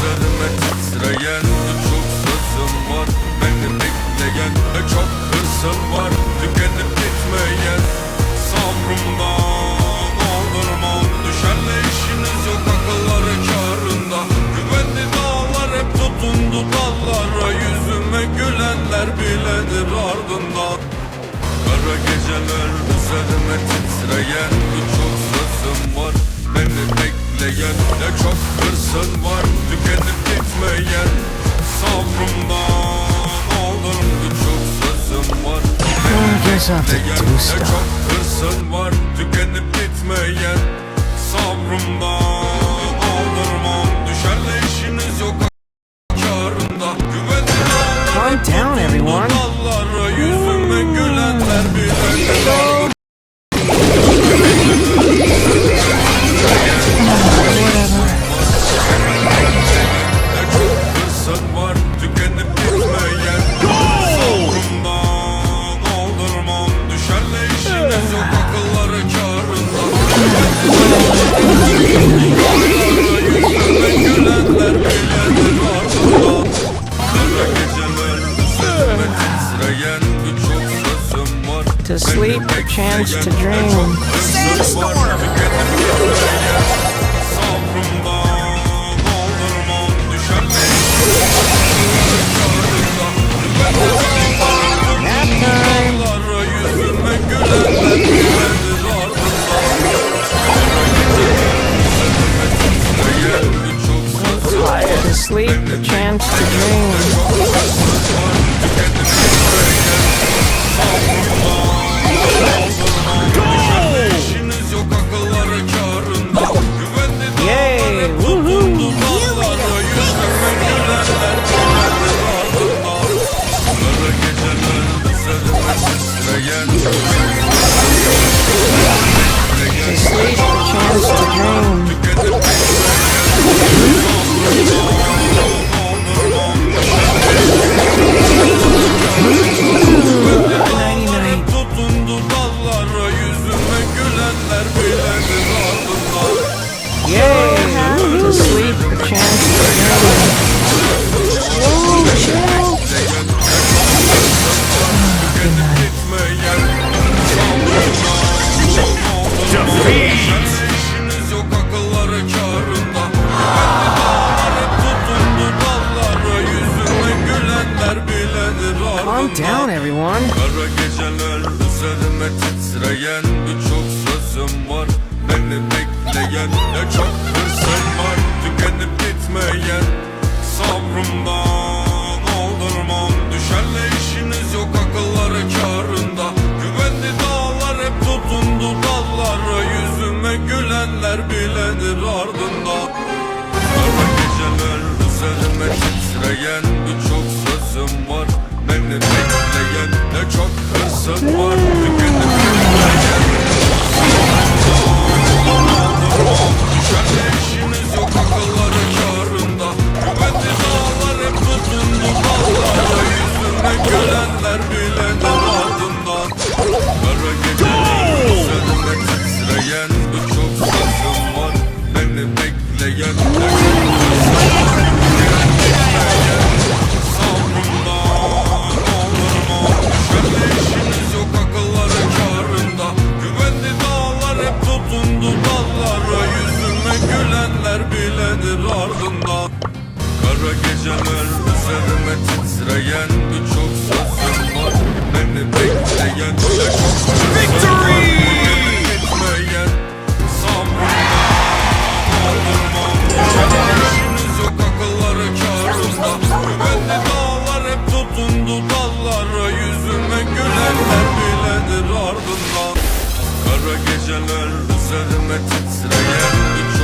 Üzerime titreyen çok sızım var. Beni bekleyen çok hırsım var. Tükenip gitmeyen sabrımdan Aldırmam düşerle işiniz yok akılları karında. Güvenli dağlar hep tutundu dallara. Yüzüme gülenler biledir ardından. Kara geceler üzerime titreyen çok sızım var. Beni bekleyen çok hırsım var. Mesafe Twister Çok hırsın var tükenip bitmeyen Sabrımda Seneler biledir ardında Kara geceler üzerime titreyen Birçok sözüm var. Beni bekleyen Victory! Gitmeyen sabrımdan Aldırmam İşimiz yok akılları karımda Güvenli dağlar hep tutundu dallara Yüzüme gülenler biledir ardından Kara geceler üzerime titreyen Birçok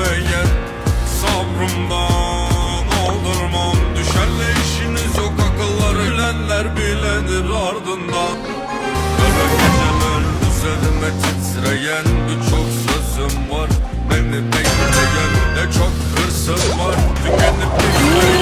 Yemeyen sabrımdan aldırmam Düşerle işiniz yok akıllar Bilenler bilenir ardından. Kara geceler üzerime titreyen Birçok sözüm var. Beni bekleyen ne çok hırsım var. Tükenip gitmeyen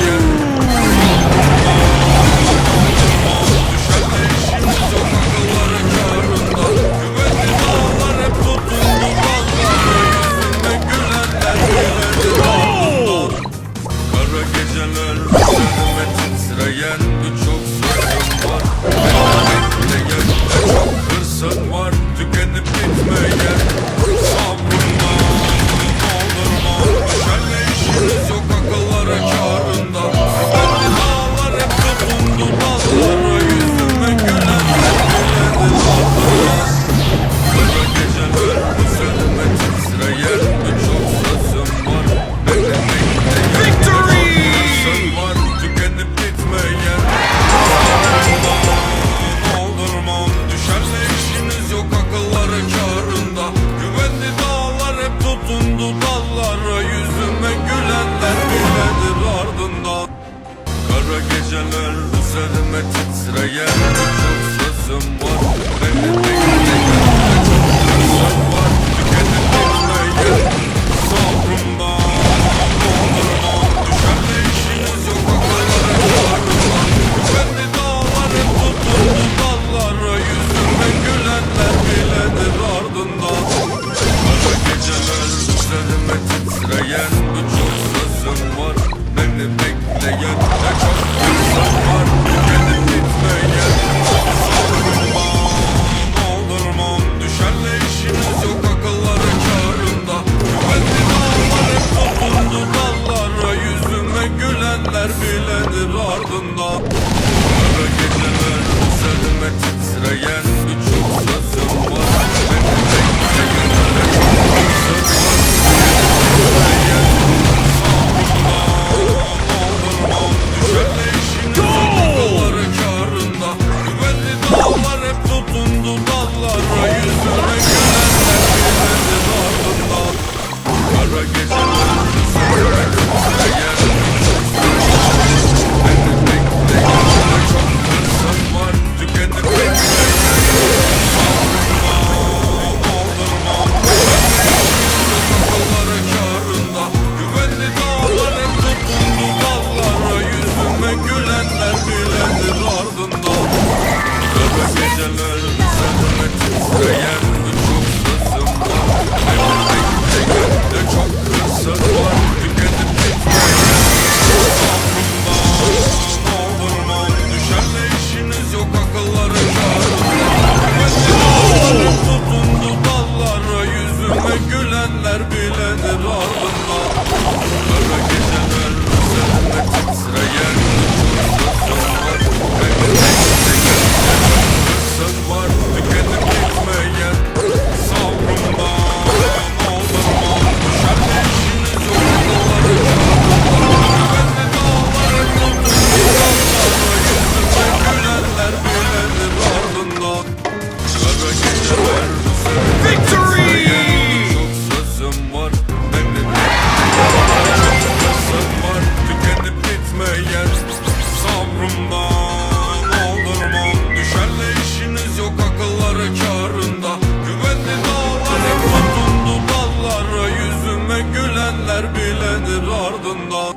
bilenir ardından.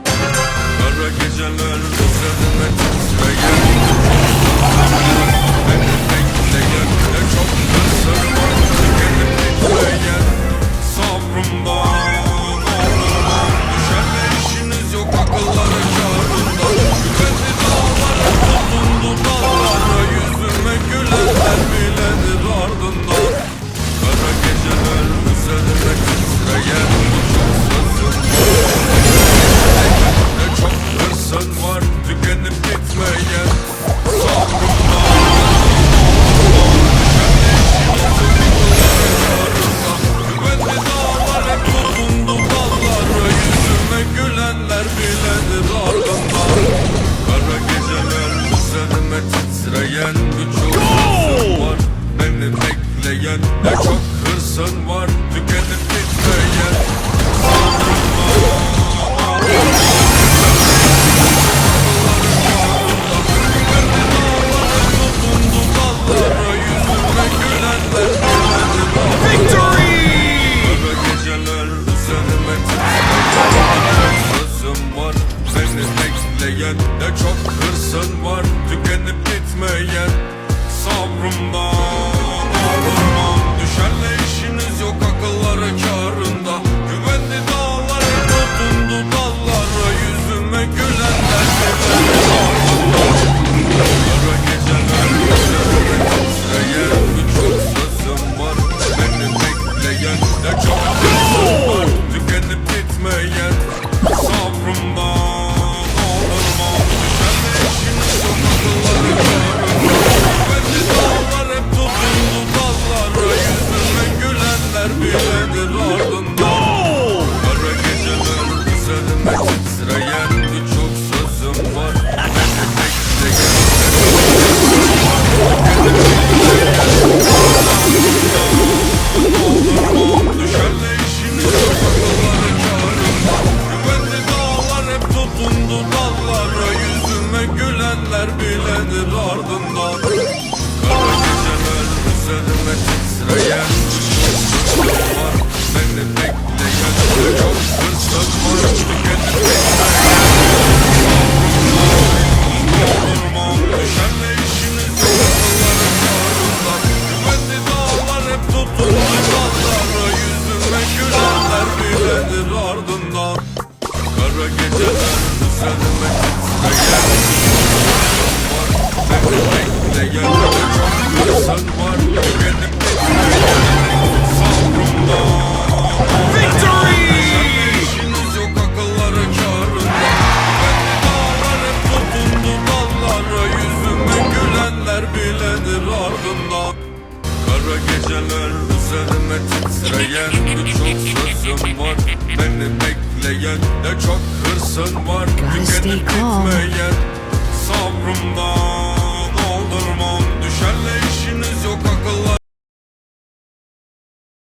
Kara geceler üzerime titreyen